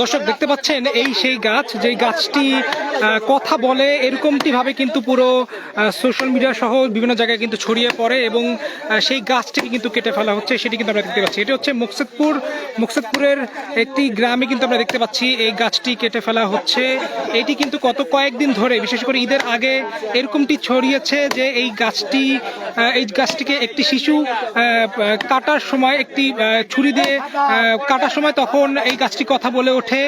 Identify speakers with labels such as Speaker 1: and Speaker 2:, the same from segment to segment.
Speaker 1: দর্শক দেখতে পাচ্ছেন এই সেই গাছ, যেই গাছটি কথা বলে এরকমটি ভাবে কিন্তু পুরো সোশ্যাল মিডিয়া সহ বিভিন্ন জায়গায় কিন্তু ছড়িয়ে পড়ে এবং সেই গাছটিকে কিন্তু কেটে ফেলা হচ্ছে, সেটি কিন্তু আমরা দেখতে পাচ্ছি। এটা হচ্ছে মুকসেদপুর, মুকসেদপুরের একটি গ্রামে কিন্তু আমরা দেখতে পাচ্ছি এই গাছটি কেটে ফেলা হচ্ছে। এটি কিন্তু কত কয়েকদিন ধরে, বিশেষ করে ঈদের আগে, এরকমটি ছড়িয়েছে যে এই গাছটি এই গাছটিকে একটি শিশু কাটার সময় একটি ছুরি দিয়ে কাটার সময় তখন এই গাছটি কথা বলে ওঠে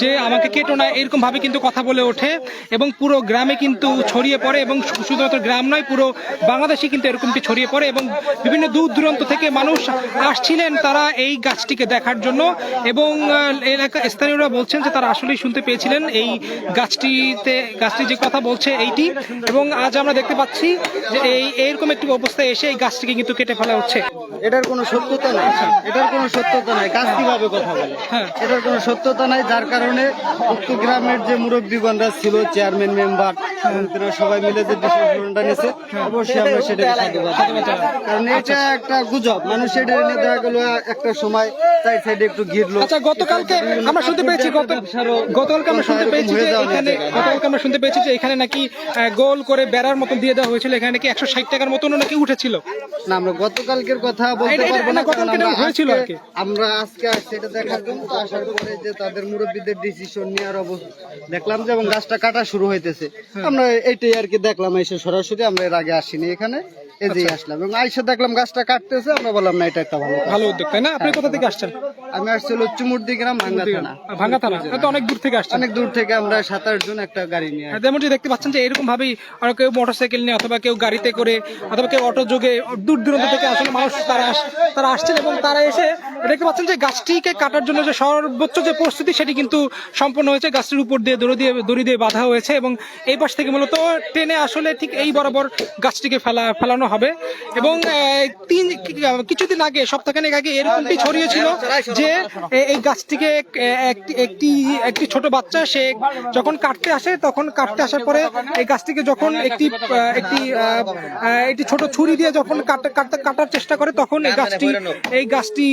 Speaker 1: যে আমাকে কেটো না, এরকম ভাবে কিন্তু কথা বলে ওঠে এবং পুরো গ্রামে কিন্তু ছড়িয়ে পড়ে এবং শুধুমাত্র গ্রাম নয়, পুরো বাংলাদেশে কিন্তু এরকমটি ছড়িয়ে পড়ে এবং বিভিন্ন দূর দূরান্ত থেকে মানুষ আসছিলেন তারা এই গাছটিকে দেখার জন্য এবং এলাকা, স্থানীয়রা বলছেন যে তারা আসলেই শুনতে পেয়েছিলেন এই গাছটিতে, গাছটি যে কথা বলছে এইটি এবং আজ আমরা দেখতে পাচ্ছি যে এই এইরকম একটি অবস্থায় এসে এই গাছটিকে কিন্তু কেটে ফেলা হচ্ছে।
Speaker 2: এটার কোনো সত্যতা নাই। এটার কোনো সত্যতা নাই। গাছ কীভাবে কথা বলে?
Speaker 1: হ্যাঁ।
Speaker 2: এটার কোনো সত্যতা নাই যার কারণে উক্ত গ্রামের যে মুরব্বীগণরা ছিল চেয়ারম্যান মেম্বার তারা সবাই মিলে যে ডিসিশনটা নিয়েছে অবশ্যই আমরা সেটাকে সাধুবাদ কারণ এটা একটা গুজব। মানুষ এটা নিয়ে দেখা গেল একটা সময় চাই সাইডে একটু ঘিরলো
Speaker 1: আচ্ছা গতকালকে আমরা শুনতে পেয়েছি গতকালকে আমরা শুনতে পেয়েছি যে এখানে গতকালকে আমরা শুনতে পেয়েছি যে এখানে নাকি গোল করে বেড়ার মতন দিয়ে দেওয়া হয়েছিল। এখানে নাকি একশো ষাট টাকার মতনও নাকি উঠেছিল।
Speaker 2: না আমরা গতকালকের কথা বলতে পারব না কারণ
Speaker 1: হয়েছিল আর কি।
Speaker 2: আমরা আজকে সেটা দেখার জন্য তো আসার পরে যে তাদের মুরব্বীদের ডিসিশন নেওয়ার অবস্থা দেখলাম যে এবং গাছটা কাটা শুরু হইতেছে
Speaker 1: হ্যাঁ।
Speaker 2: আমরা এইটাই আর কি দেখলাম এসে সরাসরি আমরা এর আগে আসিনি এখানে এই যে আসলাম এবং আইসে দেখলাম গাছটা কাটতেছে আমরা বললাম না এটা একটা ভালো
Speaker 1: ভালো উদ্যোগ তাই না? আপনি কোথা থেকে আসছেন?
Speaker 2: আমি গ্রাম ভাঙ্গা থানা।
Speaker 1: ভাঙ্গা থানা। তো অনেক দূর থেকে আসছেন।
Speaker 2: অনেক দূর থেকে আমরা সাত আট জন একটা গাড়ি নিয়ে।
Speaker 1: যেমনটি দেখতে পাচ্ছেন যে এরকম ভাবেই আর কেউ মোটরসাইকেল নিয়ে অথবা কেউ গাড়িতে করে অথবা কেউ অটো যোগে দূর দূরান্ত থেকে আসলে মানুষ তারা আস- তারা আসছেন এবং তারা এসে দেখতে পাচ্ছেন যে গাছটিকে কাটার জন্য যে সর্বোচ্চ যে প্রস্তুতি সেটি কিন্তু সম্পন্ন হয়েছে। গাছটির উপর দিয়ে দড়ি দিয়ে দড়ি দিয়ে বাঁধা হয়েছে এবং এই পাশ থেকে মূলত টেনে আসলে ঠিক এই বরাবর গাছটিকে ফেলা ফেলানো হবে। এবং তিন কিছুদিন আগে, সপ্তাহখানেক আগে এরকমটি ছড়িয়েছিল যে এই গাছটিকে একটি একটি ছোট বাচ্চা, সে যখন কাটতে আসে, তখন কাটতে আসার পরে এই গাছটিকে যখন একটি একটি একটি ছোট ছুরি দিয়ে যখন কাটা- কাটা- কাটার চেষ্টা করে, তখন এই গাছটি এই গাছটি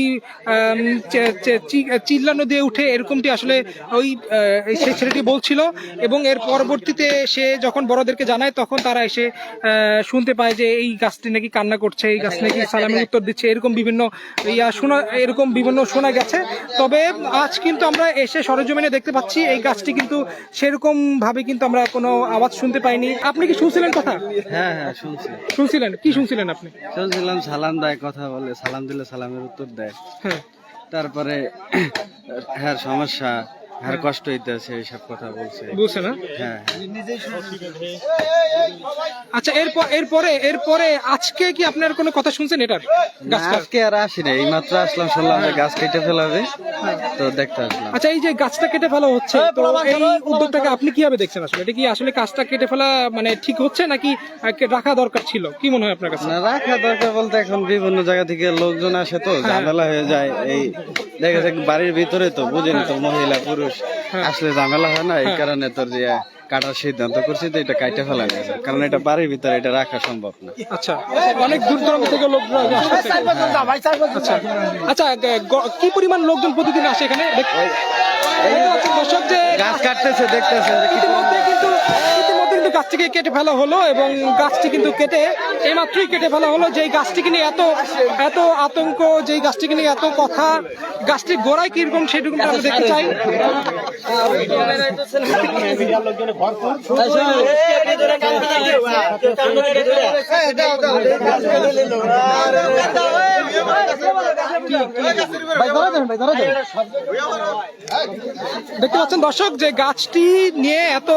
Speaker 1: চিল্লানো দিয়ে উঠে এরকমটি আসলে ওই সেই ছেলেটি বলছিল। এবং এর পরবর্তীতে সে যখন বড়দেরকে জানায়, তখন তারা এসে শুনতে পায় যে এই গাছটি নাকি কান্না করছে এই গাছ নাকি সালামের উত্তর দিচ্ছে এরকম বিভিন্ন ইয়া শোনা এরকম বিভিন্ন শোনা গেছে। তবে আজ কিন্তু আমরা এসে সরজমিনে দেখতে পাচ্ছি এই গাছটি কিন্তু সেরকম ভাবে কিন্তু আমরা কোনো আওয়াজ শুনতে পাইনি। আপনি কি শুনছিলেন কথা?
Speaker 2: হ্যাঁ হ্যাঁ শুনছি।
Speaker 1: শুনছিলেন? কি শুনছিলেন আপনি?
Speaker 2: শুনছিলাম সালাম দেয় কথা বলে সালাম দিলে সালামের উত্তর দেয়।
Speaker 1: হ্যাঁ।
Speaker 2: তারপরে হ্যাঁ সমস্যা হ্যাঁ কষ্ট হইতেছে এইসব কথা বলছে।
Speaker 1: বুঝছে না?
Speaker 2: হ্যাঁ।
Speaker 1: আচ্ছা এরপর এরপরে এরপরে আজকে কি আপনার কোনো কথা শুনছেন এটার?
Speaker 2: না, আজকে আর আসি না এই মাত্র আসলাম শুনলাম যে গাছ কেটে ফেলাবে তো দেখতে আসলাম।
Speaker 1: আচ্ছা এই যে গাছটা কেটে ফেলা হচ্ছে তো এই উদ্যোগটাকে আপনি কীভাবে দেখছেন আসলে? এটা কি আসলে গাছটা কেটে ফেলা মানে ঠিক হচ্ছে নাকি রাখা দরকার ছিল? কি মনে হয় আপনার কাছে?
Speaker 2: রাখা দরকার বলতে এখন বিভিন্ন জায়গা থেকে লোকজন আসে তো ঝামেলা হয়ে যায়। এই দেখা যাক বাড়ির ভিতরে তো বুঝেনি তো মহিলা পুরুষ। আসলে ঝামেলা হয় না এই কারণে তোর যে কাটার সিদ্ধান্ত করছি তো এটা কাইটে ফেলা গেছে কারণ এটা বাড়ির ভিতরে এটা রাখা সম্ভব না।
Speaker 1: আচ্ছা অনেক দূর দূরান্ত থেকে লোকরা আচ্ছা আচ্ছা কি পরিমাণ লোকজন প্রতিদিন আসে এখানে? দেখ- দেখতে পাচ্ছেন দর্শক যে
Speaker 2: গাছ কাটতেছে
Speaker 1: ইতিমধ্যে কিন্তু গাছটিকে কেটে ফেলা হলো এবং গাছটি কিন্তু কেটে এইমাত্রই কেটে ফেলা হলো। যেই গাছটিকে নিয়ে এত এত আতঙ্ক যেই গাছটিকে নিয়ে এত কথা গাছটির গোড়ায় কীরকম সেটুকু আমরা দেখতে চাই। দেখতে পাচ্ছেন দর্শক, যে গাছটি নিয়ে এত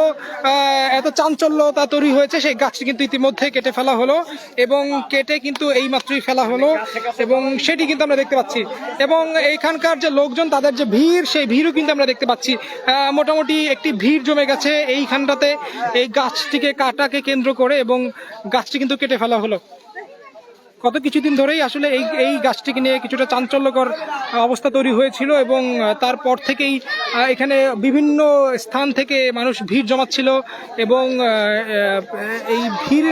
Speaker 1: এত চাঞ্চল্যতা তৈরি হয়েছে, সেই গাছটি কিন্তু ইতিমধ্যে কেটে ফেলা হলো এবং কেটে কিন্তু এই মাত্রই ফেলা হলো এবং সেটি কিন্তু আমরা দেখতে পাচ্ছি। এবং এইখানকার যে লোকজন, তাদের যে ভিড়, সেই ভিড়ও কিন্তু আমরা দেখতে পাচ্ছি। মোটামুটি একটি ভিড় জমে গেছে এইখানটাতে। এই গাছটিকে কাটাকে কেন্দ্র করে এবং গাছটি কিন্তু কেটে ফেলা হলো। গত কিছুদিন ধরেই আসলে এই এই গাছটিকে নিয়ে কিছুটা চাঞ্চল্যকর অবস্থা তৈরি হয়েছিল এবং তারপর থেকেই এখানে বিভিন্ন স্থান থেকে মানুষ ভিড় জমাচ্ছিল এবং এই ভিড়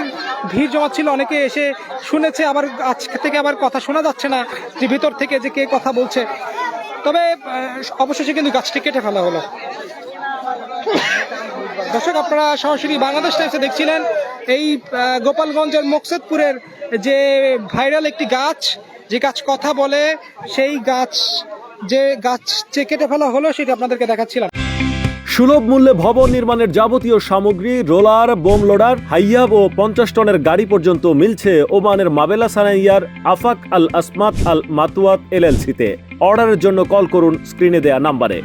Speaker 1: ভিড় জমাচ্ছিল। অনেকে এসে শুনেছে, আবার আজকে থেকে আবার কথা শোনা যাচ্ছে না যে ভিতর থেকে যে কে কথা বলছে। তবে অবশেষে কিন্তু গাছটি কেটে ফেলা হলো। দর্শক, আপনারা সরাসরি বাংলাদেশ টাইমসে দেখছিলেন। এই গোপালগঞ্জের মকসেদপুরের যে ভাইরাল একটি গাছ, যে গাছ কথা বলে, সেই গাছ, যে গাছ কেটে ফেলা হলো, সেটা আপনাদেরকে দেখাচ্ছিলাম।
Speaker 3: সুলভ মূল্যে ভবন নির্মাণের যাবতীয় সামগ্রী, রোলার, বোম লোডার, হাইয়াব ও পঞ্চাশ টনের গাড়ি পর্যন্ত মিলছে ওমানের মাবেলা সানাইয়ার আফাক আল আসমাত আল মাতুয়াত এলএলসিতে। অর্ডারের জন্য কল করুন, স্ক্রিনে দেয়া নাম্বারে।